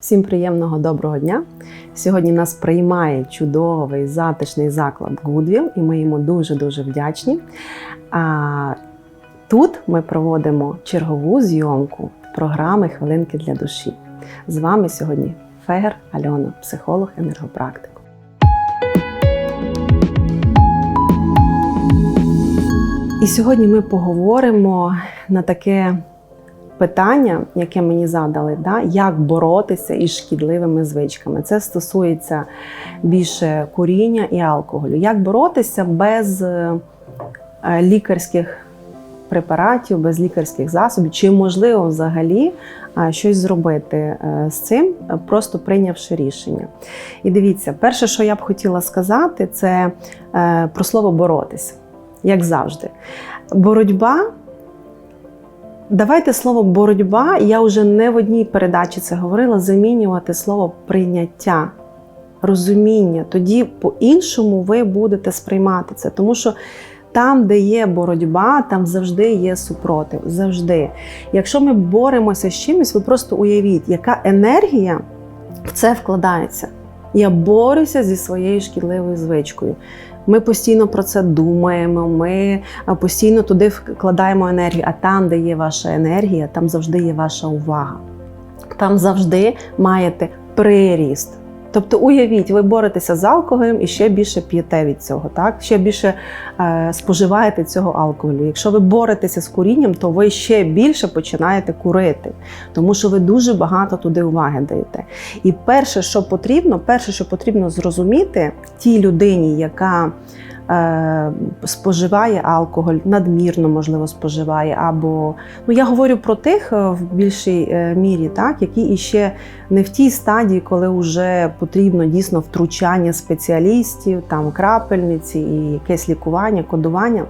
Всім приємного доброго дня! Сьогодні нас приймає чудовий затишний заклад Goodwill, і ми йому дуже-дуже вдячні. А тут ми проводимо чергову зйомку програми Хвилинки для душі. З вами сьогодні Фегер Альона, психолог, енергопрактик. І сьогодні ми поговоримо на таке питання, яке мені задали, да, як боротися із шкідливими звичками. Це стосується більше куріння і алкоголю. Як боротися без е, лікарських препаратів, без лікарських засобів, чи можливо взагалі е, щось зробити е, з цим, просто прийнявши рішення. І дивіться, перше, що я б хотіла сказати, це про слово боротися, як завжди. Боротьба. Давайте слово боротьба, я вже не в одній передачі це говорила, замінювати слово прийняття, розуміння. Тоді по-іншому ви будете сприймати це. Тому що там, де є боротьба, там завжди є супротив. Завжди. Якщо ми боремося з чимось, ви просто уявіть, яка енергія в це вкладається. Я борюся зі своєю шкідливою звичкою. Ми постійно про це думаємо, ми постійно туди вкладаємо енергію. А там, де є ваша енергія, там завжди є ваша увага. Там завжди маєте приріст. Тобто, уявіть, ви боретеся з алкоголем і ще більше п'єте від цього, так? ще більше е, споживаєте цього алкоголю. Якщо ви боретеся з курінням, то ви ще більше починаєте курити, тому що ви дуже багато туди уваги даєте. І перше, що потрібно, перше, що потрібно зрозуміти тій людині, яка споживає алкоголь, надмірно можливо споживає, або ну я говорю про тих е, в більшій е, мірі, так які іще не в тій стадії, коли вже потрібно дійсно втручання спеціалістів, там крапельниці і якесь лікування, кодування.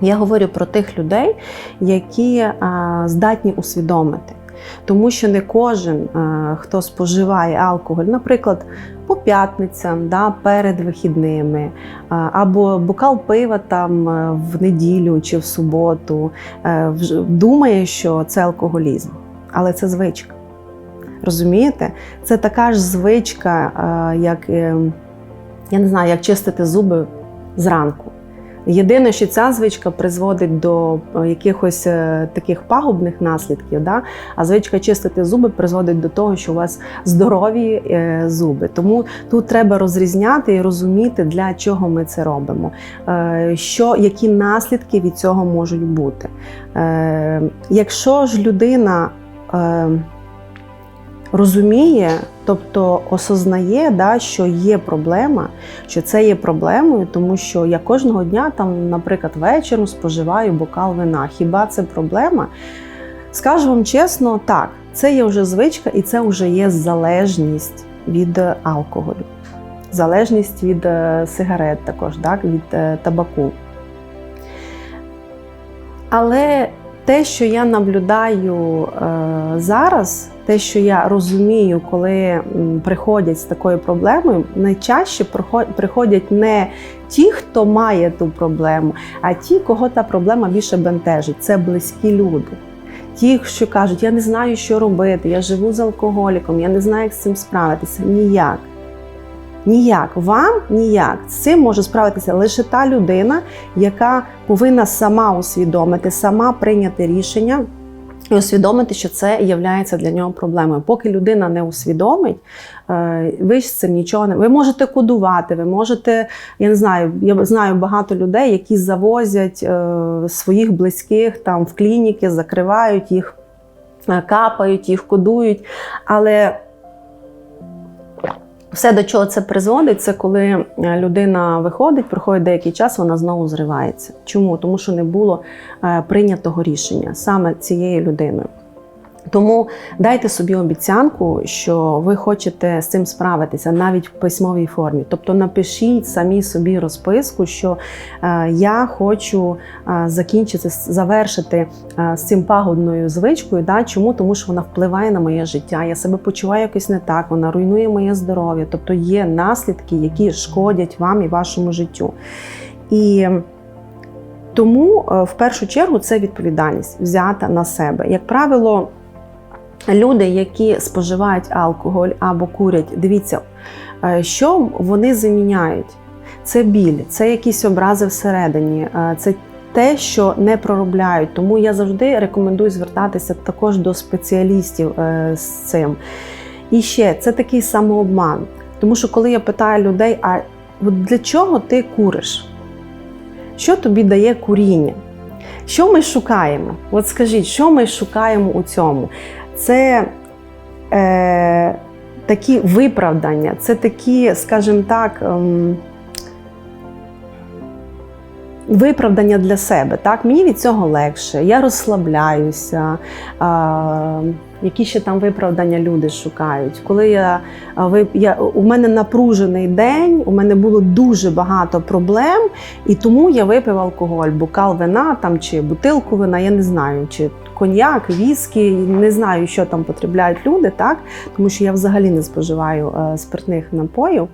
Я говорю про тих людей, які а, здатні усвідомити. Тому що не кожен, хто споживає алкоголь, наприклад, по п'ятницям, да, перед вихідними, або бокал пива там е, в неділю чи в суботу, е, думає, що це алкоголізм, але це звичка. Розумієте? Це така ж звичка, е, як е, я не знаю, як чистити зуби зранку. Єдине, що ця звичка призводить до е, якихось е, таких пагубних наслідків, да? а звичка чистити зуби призводить до того, що у вас здорові е, зуби. Тому тут треба розрізняти і розуміти, для чого ми це робимо, що, які наслідки від цього можуть бути. Якщо ж людина розуміє, тобто осознає, да, що є проблема, що це є проблемою, тому що я кожного дня, там, наприклад, вечором споживаю бокал вина. Хіба це проблема? Скажу вам чесно, так, це є вже звичка і це вже є залежність від е, алкоголю, залежність від е, сигарет, також так, від е, табаку. Але те, що я наблюдаю е, зараз, те, що я розумію, коли приходять з такою проблемою, найчаще прихо- приходять не ті, хто має ту проблему, а ті, кого та проблема більше бентежить. Це близькі люди. Ті, що кажуть, я не знаю, що робити, я живу з алкоголіком, я не знаю, як з цим справитися. Ніяк. Ніяк, вам ніяк. З цим може справитися лише та людина, яка повинна сама усвідомити, сама прийняти рішення і усвідомити, що це є для нього проблемою. Поки людина не усвідомить, е, ви з цим нічого не ви можете кодувати, ви можете, я не знаю, я знаю багато людей, які завозять е, своїх близьких там в клініки, закривають їх, е, капають їх, кодують. Але все, до чого це призводить, це коли е, людина виходить, проходить деякий час, вона знову зривається. Чому? Тому що не було е, прийнятого рішення саме цією людиною. Тому дайте собі обіцянку, що ви хочете з цим справитися навіть в письмовій формі. Тобто напишіть самі собі розписку, що е, я хочу е, закінчити, завершити е, з цим пагубною звичкою. Да? Чому? Тому що вона впливає на моє життя. Я себе почуваю якось не так, вона руйнує моє здоров'я. Тобто є наслідки, які шкодять вам і вашому життю. І тому в першу чергу це відповідальність взята на себе. Як правило, люди, які споживають алкоголь або курять, дивіться, е, що вони заміняють. Це біль, це якісь образи всередині, е, це те, що не проробляють. Тому я завжди рекомендую звертатися також до спеціалістів е, з цим. І ще це такий самообман. Тому що коли я питаю людей, а для чого ти куриш? Що тобі дає куріння? Що ми шукаємо? От скажіть, що ми шукаємо у цьому? Це е, такі виправдання, це такі, скажімо так, ем, виправдання для себе. Так? Мені від цього легше, я розслабляюся. Е, які ще там виправдання люди шукають? Коли я, я у мене напружений день, у мене було дуже багато проблем, і тому я випив алкоголь, бокал вина там чи бутилку вина, я не знаю, чи коньяк, віскі, не знаю, що там потребляють люди, так тому що я взагалі не споживаю е, спиртних напоїв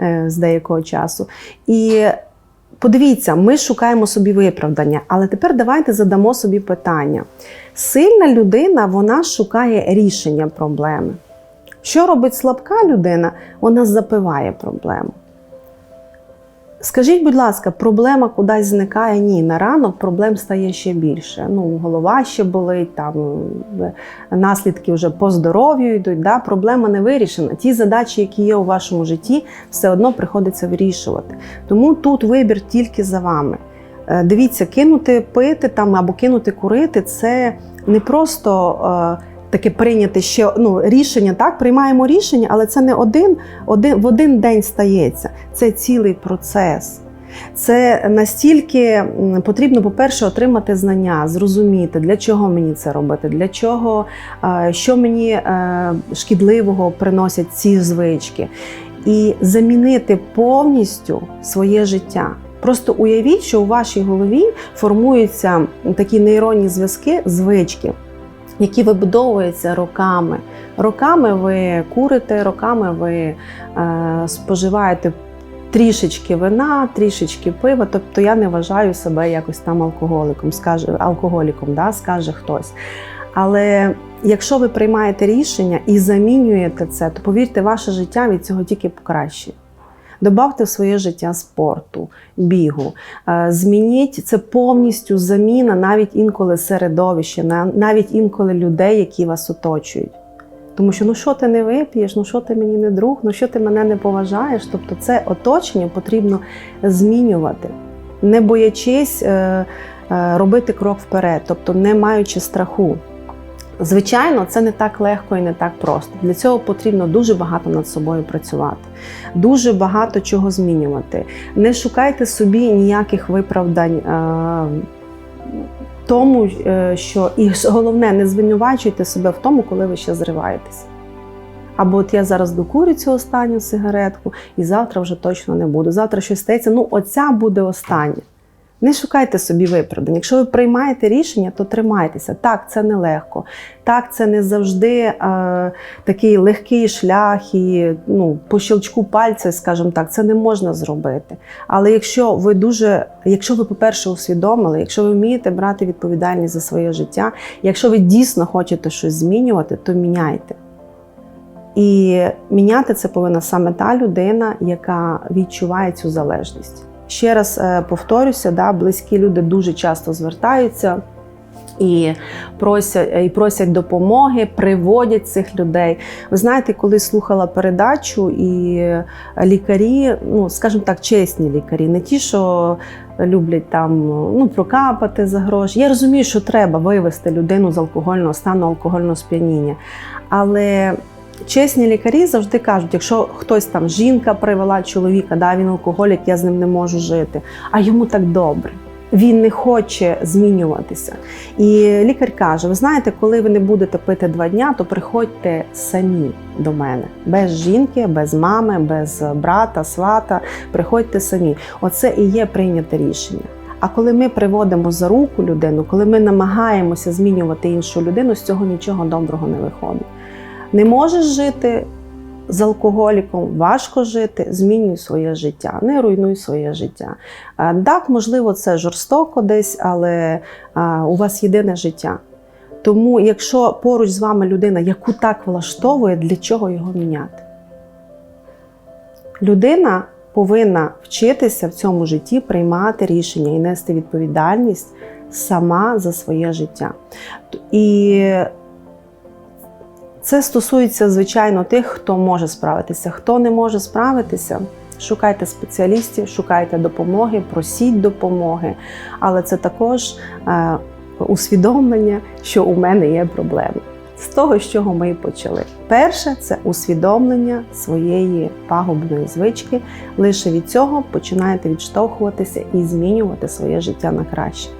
е, з деякого часу. І Подивіться, ми шукаємо собі виправдання, але тепер давайте задамо собі питання. Сильна людина вона шукає рішення проблеми. Що робить слабка людина? Вона запиває проблему. Скажіть, будь ласка, проблема кудись зникає? Ні, на ранок проблем стає ще більше. Ну, голова ще болить, там наслідки вже по здоров'ю йдуть. Да? Проблема не вирішена. Ті задачі, які є у вашому житті, все одно приходиться вирішувати. Тому тут вибір тільки за вами. Е, дивіться, кинути пити там або кинути курити це не просто. Е, таке прийняти ще ну, рішення. Так, приймаємо рішення, але це не один, один в один день стається. Це цілий процес. Це настільки потрібно, по-перше, отримати знання, зрозуміти, для чого мені це робити, для чого, що мені е, шкідливого приносять ці звички, і замінити повністю своє життя. Просто уявіть, що у вашій голові формуються такі нейронні зв'язки, звички які вибудовуються роками. Роками ви курите, роками ви е, споживаєте трішечки вина, трішечки пива. Тобто я не вважаю себе якось там алкоголиком, скаже алкоголіком, да, скаже хтось. Але якщо ви приймаєте рішення і замінюєте це, то повірте, ваше життя від цього тільки покращить. Добавте в своє життя спорту, бігу. Е, змініть це повністю заміна, навіть інколи середовища, навіть інколи людей, які вас оточують. Тому що ну що ти не вип'єш, ну що ти мені не друг, ну що ти мене не поважаєш. Тобто це оточення потрібно змінювати, не боячись е, е, робити крок вперед, тобто не маючи страху. Звичайно, це не так легко і не так просто. Для цього потрібно дуже багато над собою працювати, дуже багато чого змінювати. Не шукайте собі ніяких виправдань. Е, тому е, що і головне, не звинувачуйте себе в тому, коли ви ще зриваєтеся. Або от я зараз докурю цю останню сигаретку, і завтра вже точно не буду. Завтра щось стається. Ну, оця буде остання. Не шукайте собі виправдань. Якщо ви приймаєте рішення, то тримайтеся. Так, це нелегко. Так, це не завжди е, такий легкий шлях і ну, по щелчку пальця, скажімо так, це не можна зробити. Але якщо ви дуже, якщо ви, по-перше, усвідомили, якщо ви вмієте брати відповідальність за своє життя, якщо ви дійсно хочете щось змінювати, то міняйте. І міняти це повинна саме та людина, яка відчуває цю залежність. Ще раз е, повторюся, да, близькі люди дуже часто звертаються. І просять і просять допомоги, приводять цих людей. Ви знаєте, коли слухала передачу, і лікарі, ну скажімо так, чесні лікарі, не ті, що люблять там ну, прокапати за гроші. Я розумію, що треба вивести людину з алкогольного стану, алкогольного сп'яніння. Але Чесні лікарі завжди кажуть, якщо хтось там жінка привела чоловіка, да, він алкоголік, я з ним не можу жити, а йому так добре. Він не хоче змінюватися. І лікар каже: ви знаєте, коли ви не будете пити два дня, то приходьте самі до мене, без жінки, без мами, без брата, свата. Приходьте самі. Оце і є прийняте рішення. А коли ми приводимо за руку людину, коли ми намагаємося змінювати іншу людину, з цього нічого доброго не виходить. Не можеш жити з алкоголіком, важко жити, змінюй своє життя, не руйнуй своє життя. Так, можливо, це жорстоко десь, але у вас єдине життя. Тому, якщо поруч з вами людина, яку так влаштовує, для чого його міняти? Людина повинна вчитися в цьому житті приймати рішення і нести відповідальність сама за своє життя. І це стосується, звичайно, тих, хто може справитися. Хто не може справитися, шукайте спеціалістів, шукайте допомоги, просіть допомоги. Але це також е, усвідомлення, що у мене є проблеми. З того, з чого ми і почали. Перше це усвідомлення своєї пагубної звички. Лише від цього починаєте відштовхуватися і змінювати своє життя на краще.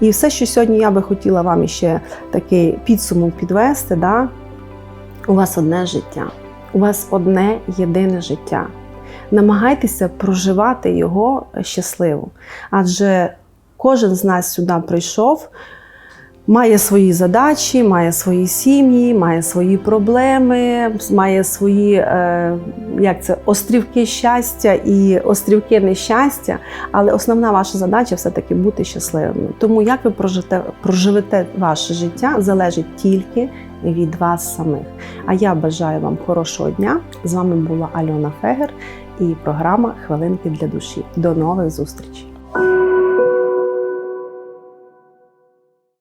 І все, що сьогодні я би хотіла вам ще такий підсумок підвести, да? У вас одне життя, у вас одне єдине життя. Намагайтеся проживати його щасливо. Адже кожен з нас сюди прийшов, має свої задачі, має свої сім'ї, має свої проблеми, має свої е, як це, острівки щастя і острівки нещастя. Але основна ваша задача все-таки бути щасливими. Тому як ви прожите, проживете ваше життя, залежить тільки від вас самих. А я бажаю вам хорошого дня. З вами була Альона Фегер і програма Хвилинки для душі. До нових зустрічей!